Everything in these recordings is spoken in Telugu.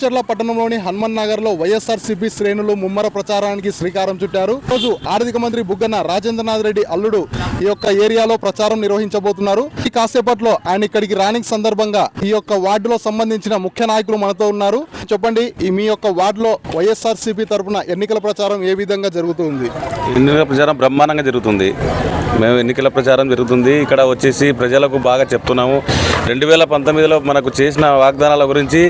జగిత్యాల పట్టణంలోని హనుమన్ నగర్లో వైఎస్ఆర్సీపీ శ్రేణులు ముమ్మర ప్రచారానికి శ్రీకారం చుట్టారు. రోజు ఆర్థిక మంత్రి బుగ్గన రాజేంద్రనాథ్ రెడ్డి అల్లుడు ఈ యొక్క ఏరియాలో ప్రచారం నిర్వహించబోతున్నారు. ఈ కాసేపట్లో ఆయన ఇక్కడికి రానికి సందర్భంగా ఈ యొక్క వార్డులో సంబంధించిన ముఖ్య నాయకులు మనతో ఉన్నారు. చెప్పండి ఈ మీ యొక్క వార్డులో వైఎస్ఆర్సీపీ తరఫున ఎన్నికల ప్రచారం ఏ విధంగా జరుగుతుంది? ఎన్నికల ప్రచారం బ్రహ్మాండంగా జరుగుతుంది. మేము ఎన్నికల ప్రచారం జరుగుతుంది. ఇక్కడ వచ్చేసి ప్రజలకు బాగా చెప్తున్నాము. రెండు వేల పంతొమ్మిదిలో మనకు చేసిన వాగ్దానాల గురించి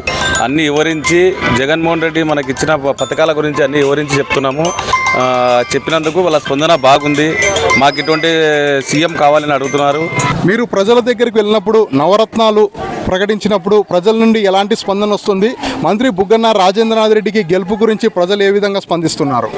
అన్ని వివరించి జగన్మోహన్ రెడ్డి మనకి ఇచ్చిన పథకాల గురించి అన్ని వివరించి చెప్తున్నాము. చెప్పినందుకు వాళ్ళ స్పందన బాగుంది. మాకు ఇటువంటి సీఎం కావాలని అడుగుతున్నారు. మీరు ప్రజల దగ్గరికి వెళ్ళినప్పుడు నవరత్నాలు ప్రకటించినప్పుడు ప్రజల నుండి ఎలాంటి స్పందన వస్తుంది? మంత్రి బుగ్గన్న రాజేంద్రనాథ్ రెడ్డికి గెలుపు గురించి ప్రజలు ఏ విధంగా స్పందిస్తున్నారు?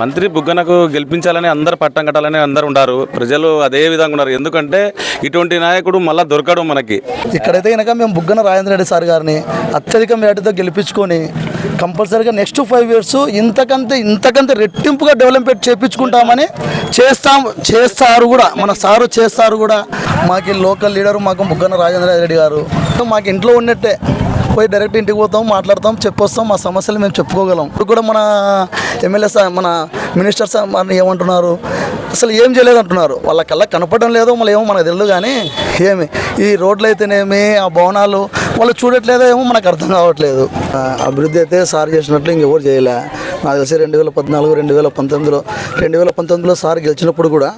మంత్రి బుగ్గనకు గెలిపించాలని అందరు పట్టం కట్టాలని అందరు ఉన్నారు ప్రజలు అదే విధంగా ఉన్నారు. ఎందుకంటే ఇటువంటి నాయకుడు మళ్ళీ దొరకడు మనకి. ఇక్కడైతే కనుక మేము బుగ్గన రాజేంద్ర రెడ్డి సార్ గారిని అత్యధిక మేటతో గెలిపించుకొని కంపల్సరీగా నెక్స్ట్ ఫైవ్ ఇయర్స్ ఇంతకంతే ఇంతకంతే రెట్టింపుగా డెవలప్మెంట్ చేపించుకుంటామని చేస్తాం. చేస్తారు కూడా. మన సారు చేస్తారు కూడా. మాకు లోకల్ లీడర్ మాకు బుగ్గన రాజేంద్ర రెడ్డి గారు మాకు ఇంట్లో ఉన్నట్టే. పోయి డైరెక్ట్ ఇంటికి పోతాం మాట్లాడతాం చెప్పొస్తాం మా సమస్యలు మేము చెప్పుకోగలం. ఇప్పుడు కూడా మన ఎమ్మెల్యే సార్ మన మినిస్టర్ సార్ మన ఏమంటున్నారు? అసలు ఏం చేయలేదు అంటున్నారు వాళ్ళ కల్లా కనపడడం లేదో మళ్ళీ ఏమో మనకు తెలియదు కానీ ఏమి? ఈ రోడ్లు అయితేనేమి ఆ భవనాలు వాళ్ళు చూడట్లేదో ఏమో మనకు అర్థం కావట్లేదు. అభివృద్ధి అయితే సార్ చేసినట్లు ఇంకెవరు చేయలే. నాకు తెలిసి రెండు వేల పద్నాలుగు రెండు వేల పంతొమ్మిదిలో రెండు వేల పంతొమ్మిదిలో సార్ గెలిచినప్పుడు కూడా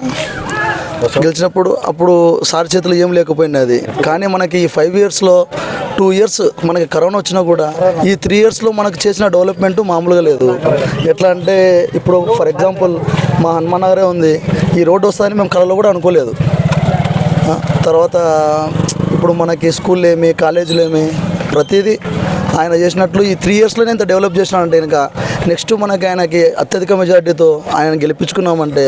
గెలిచినప్పుడు అప్పుడు సార్ చేతులు ఏం లేకపోయినది కానీ మనకి ఈ ఫైవ్ ఇయర్స్లో టూ ఇయర్స్ మనకి కరోనా వచ్చినా కూడా ఈ త్రీ ఇయర్స్లో మనకు చేసిన డెవలప్మెంట్ మామూలుగా లేదు. ఎట్లా అంటే ఇప్పుడు ఫర్ ఎగ్జాంపుల్ మా హనుమాన్ నగరే ఉంది. ఈ రోడ్డు వస్తుందని మేము కళలో కూడా అనుకోలేదు. తర్వాత ఇప్పుడు మనకి స్కూల్ ఏమి కాలేజీలు ఏమి ప్రతిదీ ఆయన చేసినట్లు ఈ త్రీ ఇయర్స్లోనే ఇంత డెవలప్ చేసినాడంటే ఇంకా నెక్స్ట్ మనకి ఆయనకి అత్యధిక మెజార్టీతో ఆయన గెలిపించుకున్నామంటే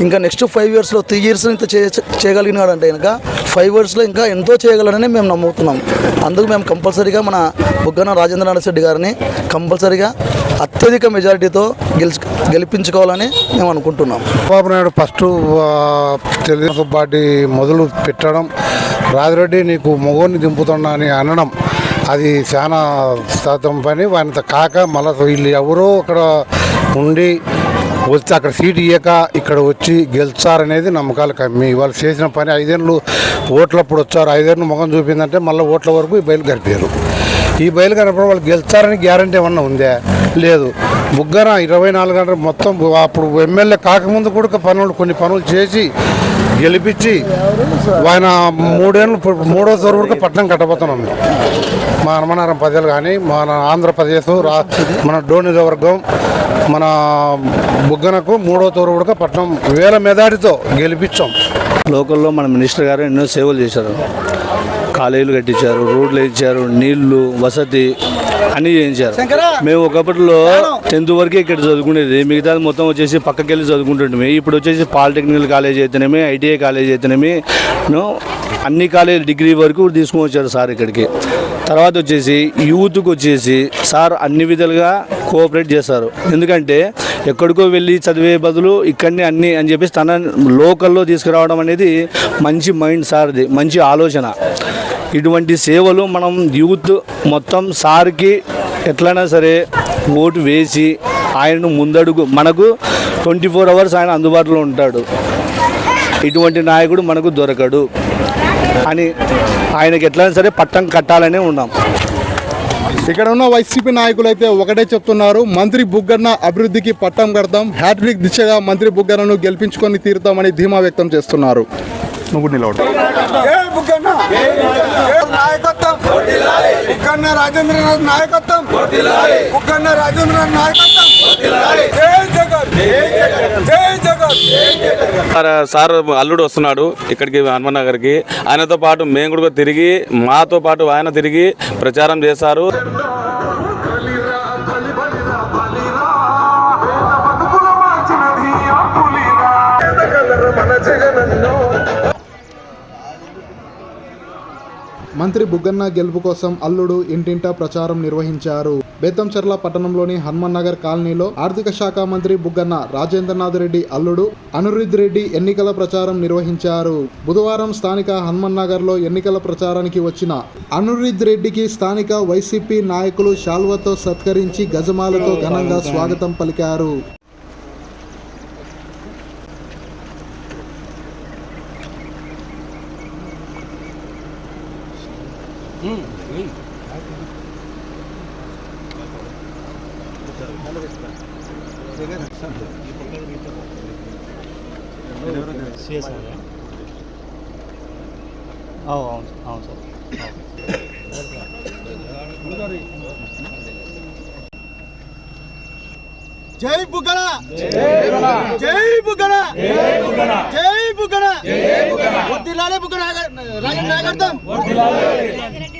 ఇంకా నెక్స్ట్ ఫైవ్ ఇయర్స్లో త్రీ ఇయర్స్ ఇంత చే చేయగలిగినాడంటే ఇంకా ఫైవ్ ఇయర్స్లో ఇంకా ఎంతో చేయగలడని మేము నమ్ముతున్నాం. అందుకు మేము కంపల్సరీగా మన బుగ్గన రాజేంద్రనాథ్ రెడ్డి గారిని కంపల్సరీగా అత్యధిక మెజారిటీతో గెలిచి గెలిపించుకోవాలని మేము అనుకుంటున్నాం. బాబు నాయుడు ఫస్ట్ ఆ, తెలుగుదేశం పార్టీ మొదలు పెట్టడం రాజిరెడ్డి నీకు మొగోని దింపుతున్నా అని అనడం అది చాలా శాతం పని. వానితో కాక మళ్ళీ వీళ్ళు ఎవరో అక్కడ ఉండి వచ్చి అక్కడ సీటు ఇయ్యక ఇక్కడ వచ్చి గెలిచారనేది నమ్మకాలు కమ్మి వాళ్ళు చేసిన పని. ఐదేళ్ళు ఓట్లప్పుడు వచ్చారు. ఐదేళ్ళు ముఖం చూపిందంటే మళ్ళీ ఓట్ల వరకు ఈ బయలు గడిపారు. ఈ బయలు కనపడం వాళ్ళు గెలిచారని గ్యారంటీ ఏమన్నా ఉందా? లేదు. ముగ్గర ఇరవై నాలుగు గంటలు మొత్తం అప్పుడు ఎమ్మెల్యే కాకముందు కూడా పనులు కొన్ని పనులు చేసి గెలిపించి ఆయన మూడేళ్ళు మూడో తోరు కూడా పట్టణం కట్టబోతున్నాం మా హనుమనారం ప్రజలు కానీ మన ఆంధ్రప్రదేశ్ రా మన డోని వర్గం మన బుగ్గనకు మూడో తోరు కూడా పట్టణం వేల మెదాడితో గెలిపించాం. లోకల్లో మన మినిస్టర్ గారు ఎన్నో సేవలు చేశారు. కాలేజీలు కట్టించారు రోడ్లు ఇచ్చారు నీళ్ళు వసతి అన్నీ చేయించారు. మేము ఒకప్పటిలో టెన్త్ వరకే ఇక్కడ చదువుకునేది. మిగతాది మొత్తం వచ్చేసి పక్కకెళ్ళి చదువుకుంటుంటే ఇప్పుడు వచ్చేసి పాలిటెక్నికల్ కాలేజ్ అయితేనేమి ఐటీఐ కాలేజ్ అయితేనేమి అన్ని కాలేజ్ డిగ్రీ వరకు తీసుకొని వచ్చారు సార్ ఇక్కడికి. తర్వాత వచ్చేసి యూత్కి వచ్చేసి సార్ అన్ని విధాలుగా కోఆపరేట్ చేస్తారు ఎందుకంటే ఎక్కడికో వెళ్ళి చదివే బదులు ఇక్కడనే అన్ని అని చెప్పేసి తన లోకల్లో తీసుకురావడం అనేది మంచి మైండ్ సార్ది మంచి ఆలోచన. ఇటువంటి సేవలు మనం యూత్ మొత్తం సార్కి ఎట్లయినా సరే ఓటు వేసి ఆయనను ముందడుగు మనకు ట్వంటీ ఫోర్ అవర్స్ ఆయన అందుబాటులో ఉంటాడు. ఇటువంటి నాయకుడు మనకు దొరకడు. అని ఆయనకి ఎట్లయినా సరే పట్టం కట్టాలనే ఉన్నాం. ఇక్కడ ఉన్న వైసీపీ నాయకులు అయితే ఒకటే చెప్తున్నారు మంత్రి బుగ్గన్న అభివృద్ధికి పట్టం కడతాం హ్యాట్రిక్ దిశగా మంత్రి బుగ్గన్నను గెలిపించుకొని తీరుతామని ధీమా వ్యక్తం చేస్తున్నారు. నువ్వు నిలవడు నాయకత్వం. బుక్కన్న రాజేంద్రనాథ్ నాయకత్వం. బుక్కన్న రాజేంద్రనాథ్ నాయకత్వం. జై జగన్. జై జగన్. సార్ సార్ అల్లుడు వస్తున్నాడు ఇక్కడికి హనుమన్ నగర్కి. ఆయనతో పాటు మేము కూడా తిరిగి మాతో పాటు ఆయన తిరిగి ప్రచారం చేశారు. మంత్రి బుగ్గన్న గెలుపు కోసం అల్లుడు ఇంటింటా ప్రచారం నిర్వహించారు. బేతంచెర్ల పట్టణంలోని హనుమన్ నగర్ కాలనీలో ఆర్థిక శాఖ మంత్రి బుగ్గన్న రాజేంద్రనాథ్ రెడ్డి అల్లుడు అనురుద్ రెడ్డి ఎన్నికల ప్రచారం నిర్వహించారు. బుధవారం స్థానిక హనుమన్ నగర్లో ఎన్నికల ప్రచారానికి వచ్చిన అనురుద్ రెడ్డికి స్థానిక వైసీపీ నాయకులు శాల్వతో సత్కరించి గజమాలతో ఘనంగా స్వాగతం పలికారు. అవును అవును సార్ జై బుగ్గన జై బుగ్గన జై బుగ్గన వద్దిల్లాలే బుగ్గన రాజేంద్ర నాయకత్వం రెడ్డి నాగర్థం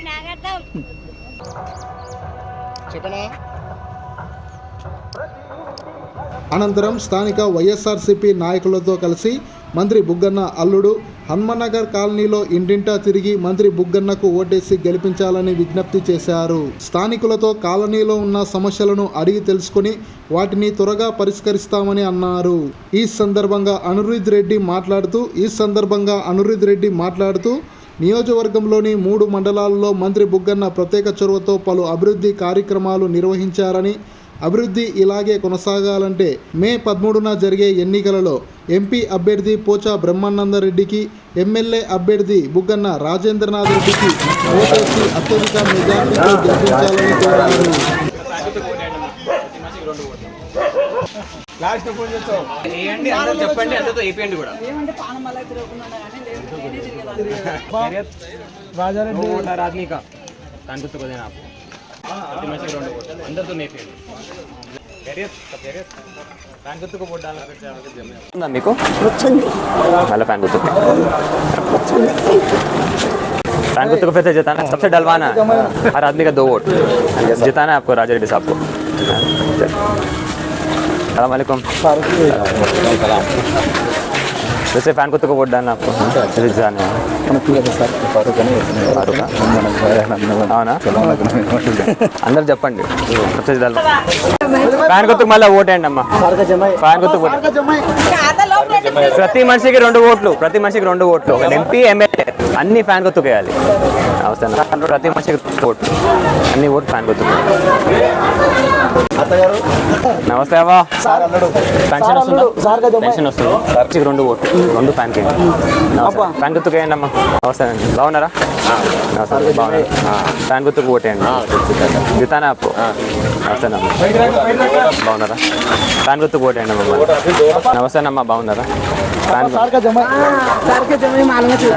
అనంతరం స్థానిక వైఎస్ఆర్సీపీ నాయకులతో కలిసి మంత్రి బుగ్గన్న అల్లుడు హన్మనగర్ కాలనీలో ఇంటింటా తిరిగి మంత్రి బుగ్గన్నకు ఓటేసి గెలిపించాలని విజ్ఞప్తి చేశారు. స్థానికులతో కాలనీలో ఉన్న సమస్యలను అడిగి తెలుసుకుని వాటిని త్వరగా పరిష్కరిస్తామని అన్నారు. ఈ సందర్భంగా అనురుద్ రెడ్డి మాట్లాడుతూ ఈ సందర్భంగా అనురుద్ రెడ్డి మాట్లాడుతూ నియోజకవర్గంలోని మూడు మండలాల్లో మంత్రి బుగ్గన్న ప్రత్యేక చొరవతో పలు అభివృద్ధి కార్యక్రమాలు నిర్వహించారని అభివృద్ధి ఇలాగే కొనసాగాలంటే మే పదమూడున జరిగే ఎన్నికలలో ఎంపీ అభ్యర్థి పోచా బ్రహ్మానందరెడ్డికి ఎమ్మెల్యే అభ్యర్థి బుగ్గన్న రాజేంద్రనాథ్ రెడ్డికి ఓటేసి అత్యధిక మెజార్టీతో గెలిపించాలని కోరారు. చెప్పండి అందరితో राजा रेड्डी ओटा का कानपुर देना आपको अंदर तो नहीं फेल को फिर से जिताना सबसे डलवाना है। हर आदमी का दो वोट जिताना है आपको राजा रेड्डी साहब को सलामकुम वालेकुम वैसे फैन गुत्तु को वोट डालना आपको जिताना है फारूका? అవునా అందరు చెప్పండి सबसे डलवा ఫ్యాన్ గుర్తుకు మళ్ళీ ఓటేయండి అమ్మా ఫ్యాన్ గుర్తుకు ఓటు ప్రతి మనిషికి రెండు ఓట్లు ప్రతి మనిషికి రెండు ఓట్లు ఒక ఎంపీ ఎమ్మెల్యే అన్ని ఫ్యాన్ గుర్తుకు వేయాలి అవసరం ప్రతి మనిషికి ఓటు అన్ని ఓటు ఫ్యాన్ గుర్తుకు నమస్తే అవ్వా పెన్షన్ వస్తుందా పెన్షన్ వస్తుంది మనిషికి రెండు ఓట్లు రెండు ఫ్యాన్ కి ఫ్యాన్ గుర్తుకు వేయండి అమ్మా నమస్తే అండి బాగున్నారా నమస్తే బాగున్నారు ఫ్యాన్ గుర్తుకు ఓటేయండి జితానా అప్పు నమస్తేనమ్మా బాగున్నారా ఫ్యాన్ గుర్తుకు ఓటేయండి అమ్మా నమస్తేనమ్మా బాగున్నారా ఫ్యాన్ గు- सारखे जमीन मालूम थी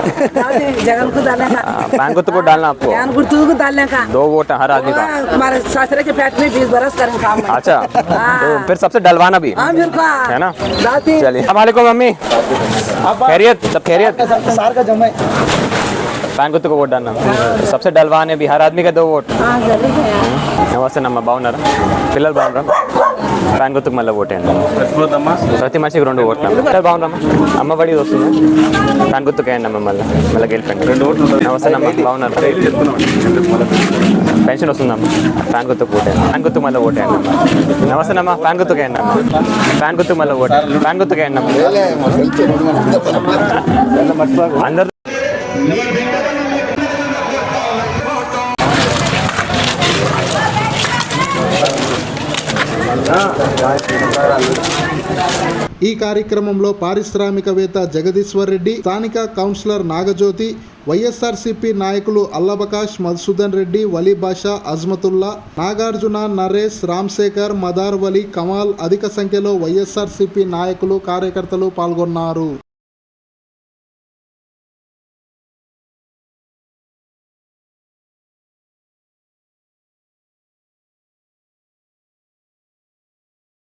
जगन को डाले का हाँ, फैन गुर्तु को डालना आपको ज्ञान गुर्तु को डालने का दो वोट हर आदमी का हमारे सासरे के पेट में बीस बरस करें काम में अच्छा तो फिर सबसे डलवाना भी। है ना? चलिए अब को मम्मी। खैरियत? सब खैरियत? सार का तो को वोट डालना। सबसे डलवाने भी हर आदमी का दो वोट। नमस्ते नम्मा बहुत फ़िलहाल बहुत ఫ్యాన్ గుర్తుకు మళ్ళీ ఓటేయండి. ప్రతి మనిషికి రెండు ఓట్లు. సార్ బాగున్నామా అమ్మ బడి వస్తుంది. ఫ్యాన్ గుర్తుకు వేయండి అమ్మ మళ్ళీ. మళ్ళీ గెలిపండి. రెండు ఓట్లు నమస్తే అమ్మ బాగున్నారు? పెన్షన్ వస్తుందమ్మా. ఫ్యాన్ గుర్తుకు ఓటేయండి. ఫ్యాన్ గుర్తుకు మళ్ళీ ఓటేయండి అమ్మా. నమస్తే అమ్మా ఫ్యాన్ గుర్తుకు వేయండి అమ్మా. ఫ్యాన్ గుర్తుకు మళ్ళీ ఓటే. ఫ్యాన్ గుర్తుకు వేయండి అమ్మా. ఈ కార్యక్రమంలో పారిశ్రామికవేత్త జగదీశ్వర్ రెడ్డి స్థానిక కౌన్సిలర్ నాగజ్యోతి వైఎస్ఆర్సీపీ నాయకులు అల్లబకాష్ మధుసూదన్ రెడ్డి వలీ బాషా అజ్మతుల్లా నాగార్జున నరేష్ రామ్శేఖర్ మదార్ వలి కమాల్ అధిక సంఖ్యలో వైఎస్ఆర్సీపీ నాయకులు కార్యకర్తలు పాల్గొన్నారు.